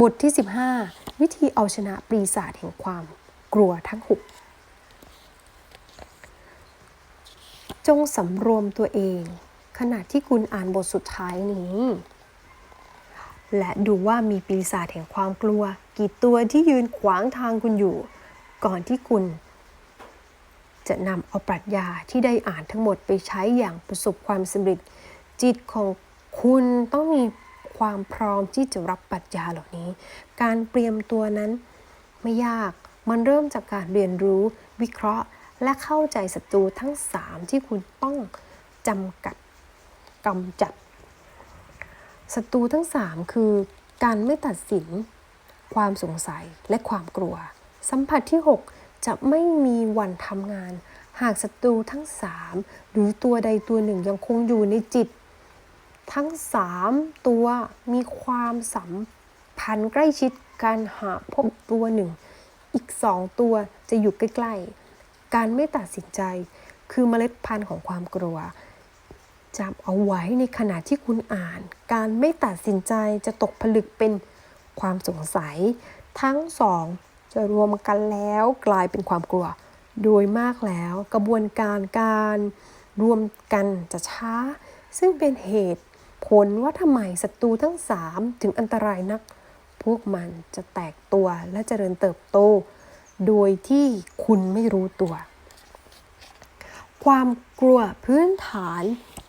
บทที่ 15 วิธีเอาชนะปีศาจแห่งความกลัวทั้งหกจงสำรวมตัวเอง ขณะที่คุณอ่านบทสุดท้ายนี้ และดูว่ามีปีศาจแห่งความกลัว กี่ตัวที่ยืนขวางทางคุณอยู่ ก่อนที่คุณ จะนำเอาปรัชญาที่ได้อ่านทั้งหมดไปใช้อย่างประสบความสำเร็จ จิตของคุณต้องมี ความพร้อมที่จะรับปรัชญาเหล่านี้ การเตรียมตัวนั้นไม่ยาก มันเริ่มจากการเรียนรู้วิเคราะห์ และเข้าใจศัตรูทั้ง 3 ที่คุณต้องจำกัดกำจัดศัตรูทั้ง 3 คือการไม่ตัดสิน ความสงสัยและความกลัว สัมผัสที่ 6 จะไม่มีวันทำงาน หากศัตรูทั้ง 3 หรือตัวใดตัวหนึ่งยังคงอยู่ในจิต ทั้ง 3 ตัวมีความสัมพันธ์ใกล้ชิดกันหากพบตัวหนึ่ง อีก 2 ตัวจะอยู่ใกล้ ๆ การไม่ตัดสินใจคือเมล็ดพันธุ์ของความกลัวจำเอาไว้ในขณะที่คุณอ่าน การไม่ตัดสินใจจะตกผลึกเป็นความสงสัย ทั้งสองจะรวมกันแล้วกลายเป็นความกลัว โดยมากแล้วกระบวนการการรวมกันจะช้า ซึ่งเป็นเหตุ ผลว่าทำไมศัตรูทั้งสามถึงอันตรายนัก พวกมันจะแตกตัวและเจริญเติบโต โดยที่คุณไม่รู้ตัว ความกลัวพื้นฐาน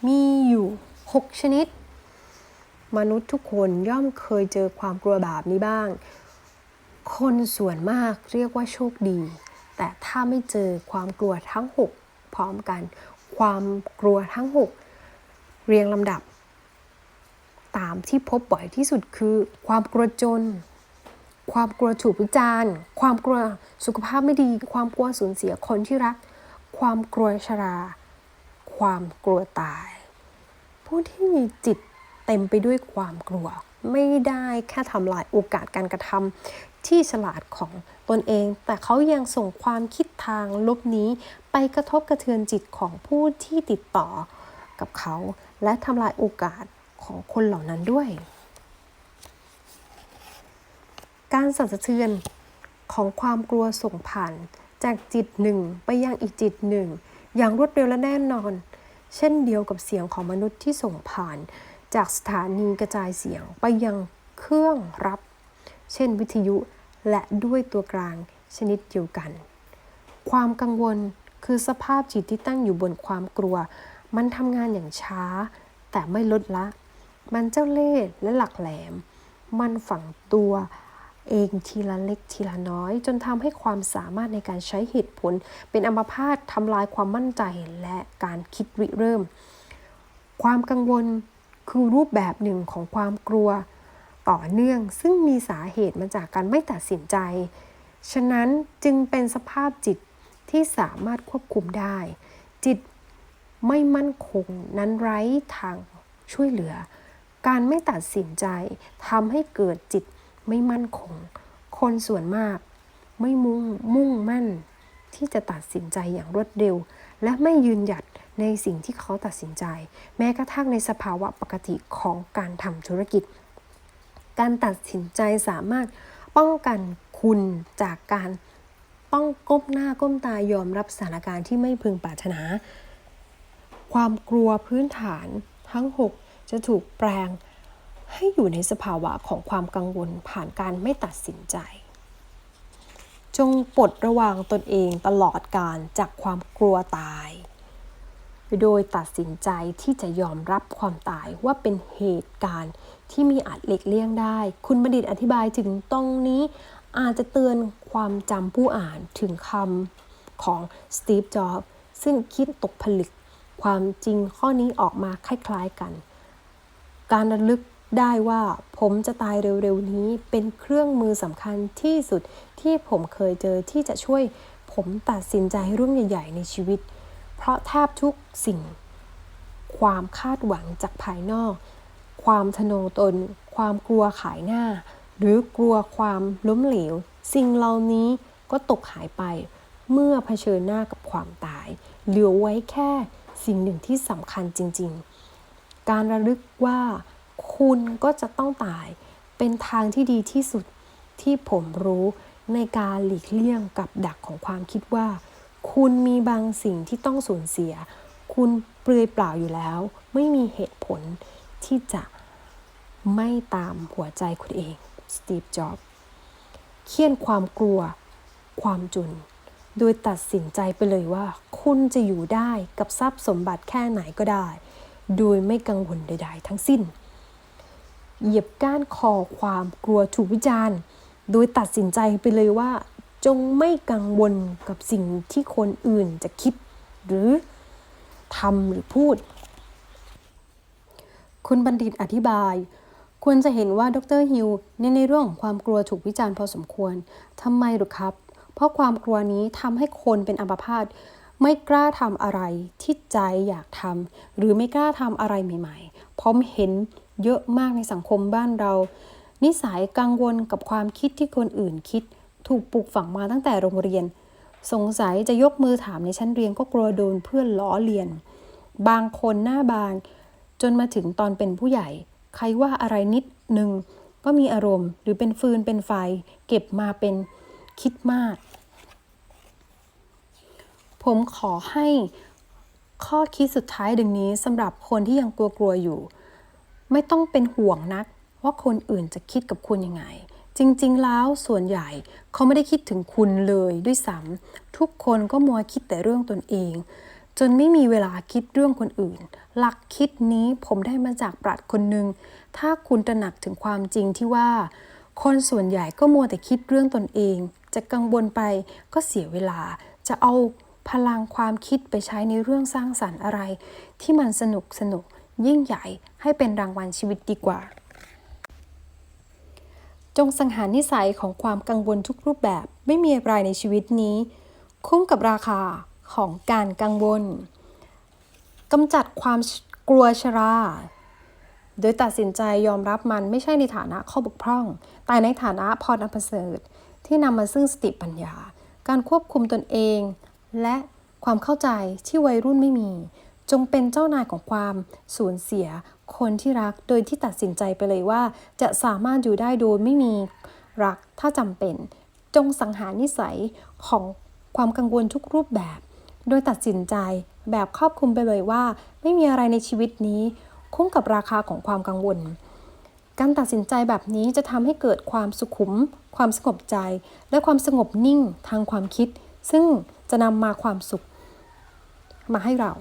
มีอยู่ 6 ชนิด มนุษย์ทุกคนย่อมเคยเจอความกลัวแบบนี้บ้าง คนส่วนมากเรียกว่าโชคดี แต่ถ้าไม่เจอความกลัวทั้ง 6 พร้อมกัน ความกลัวทั้ง 6 เรียงลำดับ ตามที่พบบ่อยที่สุดคือ ความกลัวจน ความกลัวถูกวิจารณ์ ความกลัวสุขภาพไม่ดี ความกลัวสูญเสียคนที่รัก ความกลัวชรา ความกลัวตาย ผู้ที่มีจิตเต็มไปด้วยความกลัว ไม่ได้แค่ทำลายโอกาสการกระทำที่ฉลาดของตนเอง แต่เขายังส่งความคิดทางลบนี้ไปกระทบกระเทือนจิตของผู้ที่ติดต่อกับเขา และทำลายโอกาส ของคนเหล่านั้นด้วย การสั่นสะเทือนของความกลัวส่งผ่านจากจิตหนึ่งไปยังอีกจิตหนึ่ง อย่างรวดเร็วและแน่นอน เช่นเดียวกับเสียงของมนุษย์ที่ส่งผ่านจากสถานีกระจายเสียงไปยังเครื่องรับ เช่นวิทยุและด้วยตัวกลางชนิดเดียวกัน ความกังวลคือสภาพจิตที่ตั้งอยู่บนความกลัว มันทำงานอย่างช้า แต่ไม่ลดละ มันเจ้าเล่ห์และหลักแหลม มันฝังตัวเองทีละเล็กทีละน้อย จนทำให้ความสามารถในการใช้เหตุผล เป็นอัมพาตทำลายความมั่นใจและการคิดริเริ่ม ความกังวลคือรูปแบบหนึ่งของความกลัวต่อเนื่อง ซึ่งมีสาเหตุมาจากการไม่ตัดสินใจ ฉะนั้นจึงเป็นสภาพจิตที่สามารถควบคุมได้ จิตไม่มั่นคงนั้นไร้ทางช่วยเหลือ การไม่ตัดสินใจทำให้เกิดจิตไม่มั่นคง คนส่วนมาก ไม่มุ่งมุ่งมั่น ที่จะตัดสินใจอย่างรวดเร็ว และไม่ยืนหยัดในสิ่งที่เขาตัดสินใจ แม้กระทั่งในสภาวะปกติของการทำธุรกิจ การตัดสินใจสามารถป้องกันคุณจากการต้องก้มหน้าก้มตายอมรับสถานการณ์ที่ไม่พึงปรารถนา ความกลัวพื้นฐานทั้ง 6 จะถูกแปลงให้อยู่ในสภาวะของความกังวลผ่านการไม่ตัดสินใจ จงปลดระวางตนเองตลอดการจากความกลัวตาย โดยตัดสินใจที่จะยอมรับความตายว่าเป็นเหตุการณ์ที่มีอาจเล็กเลี่ยงได้ คุณบัณฑิตอธิบายถึงตรงนี้อาจจะเตือนความจำผู้อ่านถึงคำของสตีฟ จ็อบส์ซึ่งคิดตกผลึกความจริงข้อนี้ออกมาคล้ายๆกัน การระลึกได้ว่าผมจะตายเร็วๆนี้เป็นเครื่องมือสำคัญที่สุดที่ผมเคยเจอที่จะช่วยผมตัดสินใจเรื่องใหญ่ๆในชีวิต เพราะแทบทุกสิ่ง ความคาดหวังจากภายนอก ความทะนงตน ความกลัวขายหน้า หรือกลัวความล้มเหลว สิ่งเหล่านี้ก็ตกหายไป เมื่อเผชิญหน้ากับความตาย เหลือไว้แค่สิ่งหนึ่งที่สำคัญจริง ๆ การระลึกว่าคุณก็จะต้องตาย เป็นทางที่ดีที่สุดที่ผมรู้ในการหลีกเลี่ยงกับดักของความคิดว่า คุณมีบางสิ่งที่ต้องสูญเสีย คุณเปลือยเปล่าอยู่แล้ว ไม่มีเหตุผลที่จะไม่ตามหัวใจคุณเอง สตีฟ จ็อบส์เคี่ยนความกลัว ความจุน โดยตัดสินใจไปเลยว่า คุณจะอยู่ได้กับทรัพย์สมบัติแค่ไหนก็ได้ โดยไม่กังวลใด ๆ ทั้งสิ้น เหยียบก้านคอความกลัวถูกวิจารณ์ โดยตัดสินใจไปเลยว่า จงไม่กังวลกับสิ่งที่คนอื่นจะคิด หรือทำหรือพูด คุณบัณฑิตอธิบายควรจะเห็นว่าดรฮิวในในเรื่องของความกลัวถูกวิจารณ์พอสมควร ทำไมหรือครับ เพราะความกลัวนี้ทำให้คนเป็นอัมพาต ไม่กล้าทำอะไรที่ใจอยากทำหรือไม่กล้าทำอะไรใหม่ๆเพราะเห็นเยอะมากในสังคมบ้านเรา นิสัยกังวลกับความคิดที่คนอื่นคิด ถูกปลูกฝังมาตั้งแต่โรงเรียน สงสัยจะยกมือถามในชั้นเรียนก็กลัวโดนเพื่อนล้อเลียน บางคนหน้าบางจนมาถึงตอนเป็นผู้ใหญ่ ใครว่าอะไรนิดหนึ่งก็มีอารมณ์ หรือเป็นฟืนเป็นไฟ เก็บมาเป็นคิดมาก ผมขอให้ข้อคิดสุดท้ายดังนี้สำหรับคนที่ยังกลัวๆอยู่ ไม่ต้องเป็นห่วงนักว่าคนอื่นจะคิดกับคุณยังไง จริงๆแล้วส่วนใหญ่เขาไม่ได้คิดถึงคุณเลยด้วยซ้ำทุกคนก็มัวคิดแต่เรื่องตนเอง จนไม่มีเวลาคิดเรื่องคนอื่น หลักคิดนี้ผมได้มาจากปรัชญ์คนหนึ่งถ้าคุณตระหนักถึงความจริงที่ว่า คนส่วนใหญ่ก็มัวแต่คิดเรื่องตนเอง จะกังวลไปก็เสียเวลาจะเอา พลังความคิดไปใช้ในเรื่องสร้างสรรค์อะไร ที่มันสนุกสนุกยิ่งใหญ่ให้เป็นรางวัลชีวิตดีกว่า จงสังหารนิสัยของความกังวลทุกรูปแบบไม่มีอะไรในชีวิตนี้ คุ้มกับราคาของการกังวลกำจัดความกลัวชรา โดยตัดสินใจยอมรับมันไม่ใช่ในฐานะข้อบกพร่อง แต่ในฐานะพรอันประเสริฐที่นำมาซึ่งสติปัญญา การควบคุมตนเอง และความเข้าใจที่วัยรุ่นไม่มี จงเป็นเจ้านายของความสูญเสีย คนที่รักโดยที่ตัดสินใจไปเลยว่า จะสามารถอยู่ได้โดยไม่มีรักถ้าจำเป็น จงสังหารนิสัยของความกังวลทุกรูปแบบ โดยตัดสินใจแบบครอบคลุมไปเลยว่า ไม่มีอะไรในชีวิตนี้ คุ้มกับราคาของความกังวล การตัดสินใจแบบนี้จะทำให้เกิดความสุขุม ความสงบใจ และความสงบนิ่งทางความคิด ซึ่ง จะนำมาความสุข มาให้เรา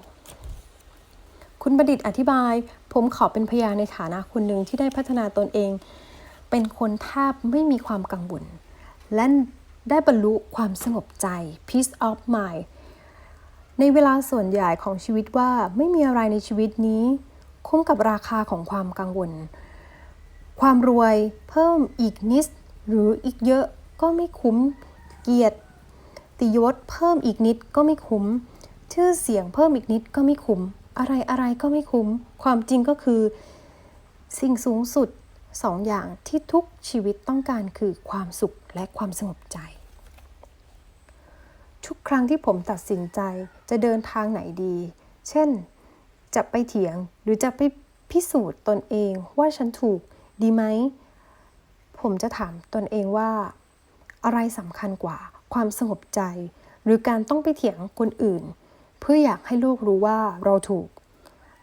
คุณบัณฑิตอธิบาย ผมขอเป็นพยานในฐานะคนหนึ่งที่ได้พัฒนาตนเอง เป็นคนแทบไม่มีความกังวลและได้บรรลุความสงบใจ peace of mind ในเวลาส่วนใหญ่ของชีวิตว่าไม่มีอะไรในชีวิตนี้ คุ้มกับราคาของความกังวล ความรวยเพิ่มอีกนิด หรืออีกเยอะก็ไม่คุ้มเกียรติ ติยศเพิ่มอีกนิดก็ไม่คุ้ม ชื่อเสียงเพิ่มอีกนิดก็ไม่คุ้ม อะไรอะไรก็ไม่คุ้ม ความจริงก็คือ สิ่งสูงสุดสองอย่างที่ทุกชีวิตต้องการคือความสุขและความสงบใจ ทุกครั้งที่ผมตัดสินใจจะเดินทางไหนดี เช่น จะไปเถียงหรือจะไปพิสูจน์ตนเองว่าฉันถูกดีไหม ผมจะถามตนเองว่า อะไรสำคัญกว่า ความสงบใจ หรือการต้องไปเถียงคนอื่น เพื่ออยากให้โลกรู้ว่าเราถูก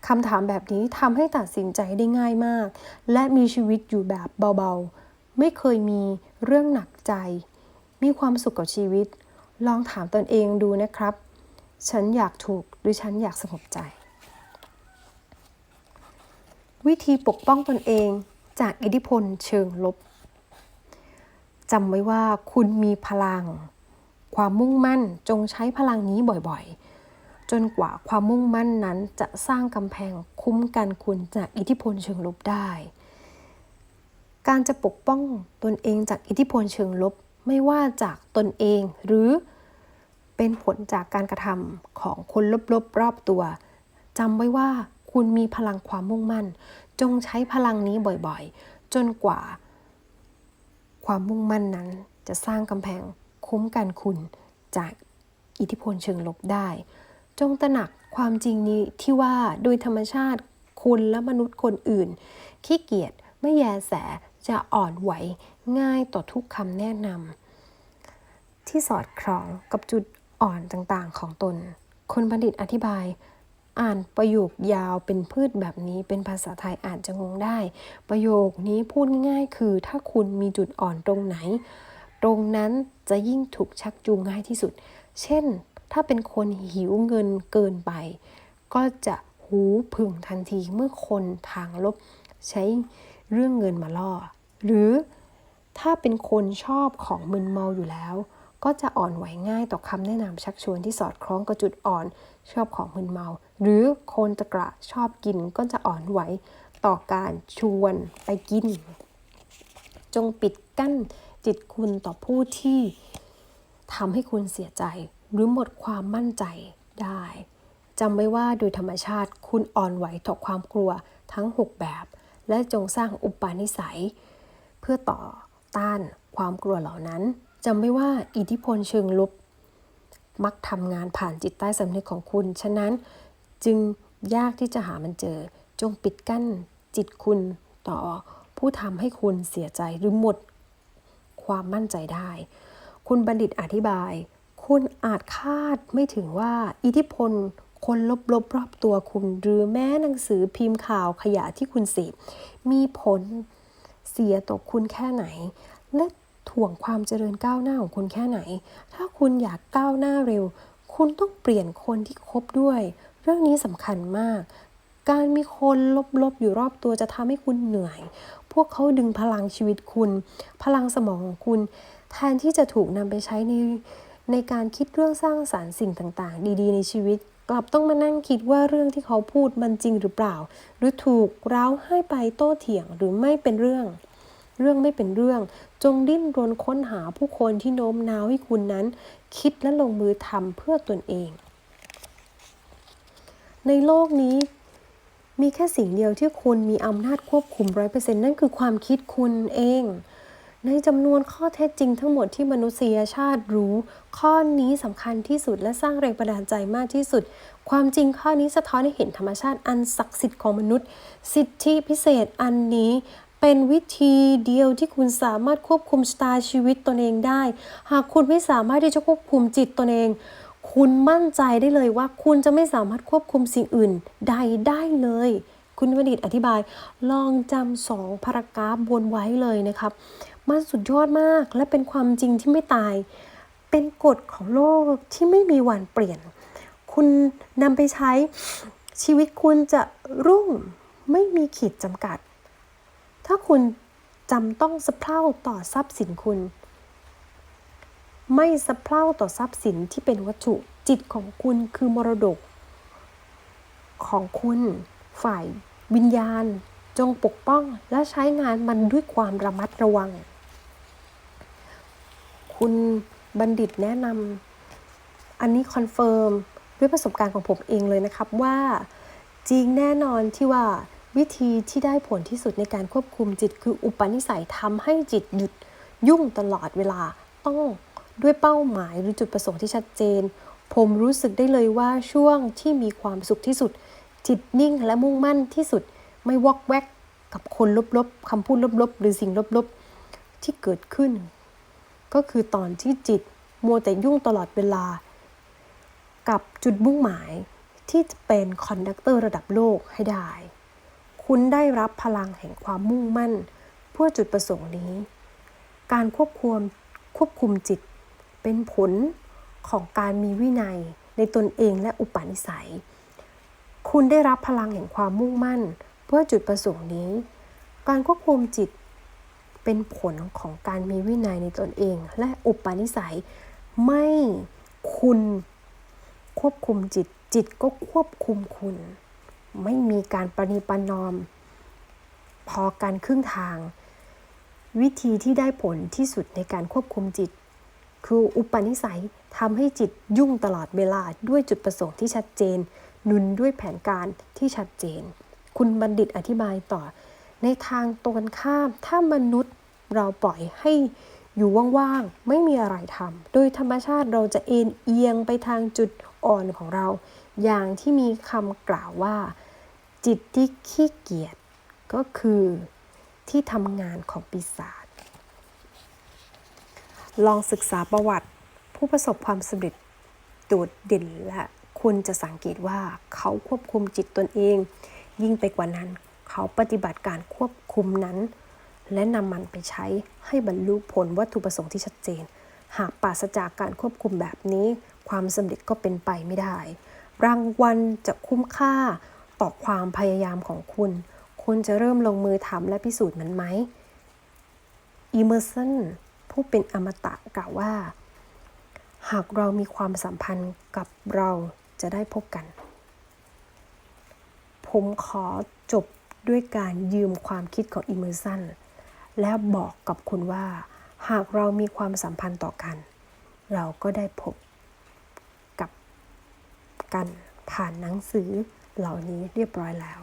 คำถามแบบนี้ทำให้ตัดสินใจได้ง่ายมาก และมีชีวิตอยู่แบบเบาๆ ไม่เคยมีเรื่องหนักใจ มีความสุขกับชีวิต ลองถามตนเองดูนะครับ ฉันอยากถูกหรือฉันอยากสงบใจ วิธีปกป้องตนเองจากอิทธิพลเชิงลบจำไว้ว่าคุณมีพลัง ความมุ่งมั่นจงใช้พลังนี้บ่อยๆ จนกว่าความมุ่งมั่นนั้นจะสร้างกำแพงคุ้มกันคุณจากอิทธิพลเชิงลบได้ การจะปกป้องตนเองจากอิทธิพลเชิงลบ ไม่ว่าจากตนเองหรือเป็นผลจากการกระทำของคนลบๆรอบตัวจำไว้ว่าคุณมีพลังความมุ่งมั่น จงใช้พลังนี้บ่อยๆ จนกว่า ความมุ่งมั่นนั้นจะสร้างกำแพง คุ้มกันคุณจากอิทธิพลเชิงลบได้ จงตระหนักความจริงนี้ที่ว่าโดยธรรมชาติคุณและมนุษย์คนอื่น ขี้เกียจไม่แยแสจะอ่อนไหวง่ายต่อทุกคำแนะนำที่สอดคล้องกับจุดอ่อนต่างๆของตน คนบัณฑิตอธิบาย อ่านประโยคยาวเป็นพืชแบบนี้เป็นภาษาไทยอาจจะงงได้ ประโยคนี้พูดง่ายๆคือถ้าคุณมีจุดอ่อนตรงไหน ตรงนั้นจะยิ่งถูกชักจูงง่ายที่สุด เช่น ถ้าเป็นคนหิวเงินเกินไป ก็จะหูผึ่งทันทีเมื่อคนทางลบใช้เรื่องเงินมาล่อ หรือถ้าเป็นคนชอบของมึนเมาอยู่แล้ว ก็จะอ่อนไหวง่ายต่อคำแนะนำชักชวนที่สอดคล้องกับจุดอ่อนชอบของมึนเมา หรือคนตะกระชอบกินก็จะอ่อนไหวต่อการชวนไปกิน จงปิดกั้น จิตคุณต่อผู้ที่ทำให้คุณเสียใจ หรือหมดความมั่นใจได้จำไว้ว่าโดยธรรมชาติคุณอ่อนไหวต่อความกลัวทั้ง 6 แบบ และจงสร้างอุปนิสัย เพื่อต่อต้านความกลัวเหล่านั้นจำไว้ว่าอิทธิพลเชิงลบมักทำงานผ่านจิตใต้สำนึกของคุณ ฉะนั้นจึงยากที่จะหามันเจอ จงปิดกั้นจิตคุณต่อผู้ทำให้คุณเสียใจหรือหมด ความมั่นใจได้ คุณบัณฑิตอธิบาย คุณอาจคาดไม่ถึงว่าอิทธิพล คนลบๆรอบตัวคุณ หรือแม้หนังสือพิมพ์ข่าวขยะที่คุณเสพมีผลเสียต่อคุณแค่ไหน และถ่วงความเจริญก้าวหน้าของคุณแค่ไหน ถ้าคุณอยากก้าวหน้าเร็ว คุณต้องเปลี่ยนคนที่คบด้วย เรื่องนี้สำคัญมาก การมีคนลบๆอยู่รอบตัวจะทำให้คุณเหนื่อย วกเขาดึงพลังชีวิตคุณ พลังสมองของคุณ แทนที่จะถูกนำไปใช้ในในการคิดเรื่องสร้างสารรค์สิ่งต่างๆ ดีๆ ในชีวิต กลับต้องมานั่งคิดว่าเรื่องที่เขาพูดมันจริงหรือเปล่า หรือถูกเร้าให้ไปโต้เถียงหรือไม่เป็นเรื่อง เรื่องไม่เป็นเรื่อง จงดิ้นรนค้นหาผู้คนที่โน้มน้าวให้คุณนั้น คิดและลงมือทำเพื่อตนเอง ในโลกนี้ มีแค่สิ่งเดียวที่คุณมีอำนาจควบคุมร้อยเปอร์เซ็นต์นั่นคือความคิดคุณเอง ในจำนวนข้อเท็จจริงทั้งหมดที่มนุษยชาติรู้ ข้อนี้สำคัญที่สุดและสร้างแรงบันดาลใจมากที่สุด ความจริงข้อนี้สะท้อนให้เห็นธรรมชาติอันศักดิ์สิทธิ์ของมนุษย์ สิทธิพิเศษอันนี้เป็นวิธีเดียวที่คุณสามารถควบคุมชะตาชีวิตตนเองได้ หากคุณไม่สามารถที่จะควบคุมจิตตนเอง คุณมั่นใจได้เลยว่าคุณจะไม่สามารถควบคุมสิ่งอื่นใดได้เลย คุณวณิตอธิบาย ลองจำสองพารากราฟบนไว้เลยนะครับ มันสุดยอดมากและเป็นความจริงที่ไม่ตาย เป็นกฎของโลกที่ไม่มีวันเปลี่ยน คุณนำไปใช้ชีวิตคุณจะรุ่งไม่มีขีดจำกัด ถ้าคุณจำต้องสะเพร่าต่อทรัพย์สินคุณ ไม่สะเพร่าต่อทรัพย์สินที่เป็นวัตถุจิตของคุณคือมรดก ของคุณฝ่ายวิญญาณ จงปกป้องและใช้งานมันด้วยความระมัดระวัง คุณบัณฑิตแนะนำอันนี้คอนเฟิร์มด้วยประสบการณ์ของผมเองเลยนะครับว่าจริงแน่นอนที่ว่าวิธีที่ได้ผลที่สุดในการควบคุมจิตคืออุปนิสัยทำให้จิตหยุดยุ่งตลอดเวลาต้อง ด้วยเป้าหมายหรือจุดประสงค์ที่ชัดเจน ผมรู้สึกได้เลยว่าช่วงที่มีความสุขที่สุด จิตนิ่งและมุ่งมั่นที่สุด ไม่วอกแวกกับคนลบๆคำพูดลบๆ หรือสิ่งลบๆ ที่เกิดขึ้น ก็คือตอนที่จิตมัวแต่ยุ่งตลอดเวลา กับจุดมุ่งหมายที่จะเป็นคอนดักเตอร์ระดับโลกให้ได้ คุณได้รับพลังแห่งความมุ่งมั่น เพื่อจุดประสงค์นี้ การควบคุมควบคุมจิต เป็นผลของการมีวินัยในตนเองและอุปนิสัย คุณได้รับพลังแห่งความมุ่งมั่น เพื่อจุดประสงค์นี้ การควบคุมจิตเป็นผลของการมีวินัยในตนเอง และอุปนิสัย ไม่คุณควบคุมจิตจิตก็ควบคุมคุณ ไม่มีการประนีประนอม พอการครึ่งทาง วิธีที่ได้ผลที่สุดในการควบคุมจิต คืออุปนิสัยทำให้จิตยุ่งตลอดเวลาด้วยจุดประสงค์ที่ชัดเจนหนุนด้วยแผนการที่ชัดเจน คุณบัณฑิตอธิบายต่อ ในทางตรงข้าม ถ้ามนุษย์เราปล่อยให้อยู่ว่างๆ ไม่มีอะไรทำ โดยธรรมชาติเราจะเอ็นเอียงไปทางจุดอ่อนของเรา อย่างที่มีคำกล่าวว่า จิตที่ขี้เกียจก็คือที่ทำงานของปีศาจ ลองศึกษาประวัติผู้ประสบความสำเร็จโดดเด่นและคุณจะสังเกตว่าเขาควบคุมจิตตนเอง ยิ่งไปกว่านั้น เขาปฏิบัติการควบคุมนั้น และนำมันไปใช้ให้บรรลุผลวัตถุประสงค์ที่ชัดเจน หากปราศจากการควบคุมแบบนี้ ความสำเร็จก็เป็นไปไม่ได้ รางวัลจะคุ้มค่าต่อความพยายามของคุณ คุณจะเริ่มลงมือทำและพิสูจน์มันไหมอีเมอร์สัน ผู้เป็นอมตะกล่าวว่า หากเรามีความสัมพันธ์กับเราจะได้พบกัน ผมขอจบด้วยการยืมความคิดของอิมเมอร์สันและบอกกับคุณว่า หากเรามีความสัมพันธ์ต่อกัน เราก็ได้พบกับกันผ่านหนังสือเหล่านี้เรียบร้อยแล้ว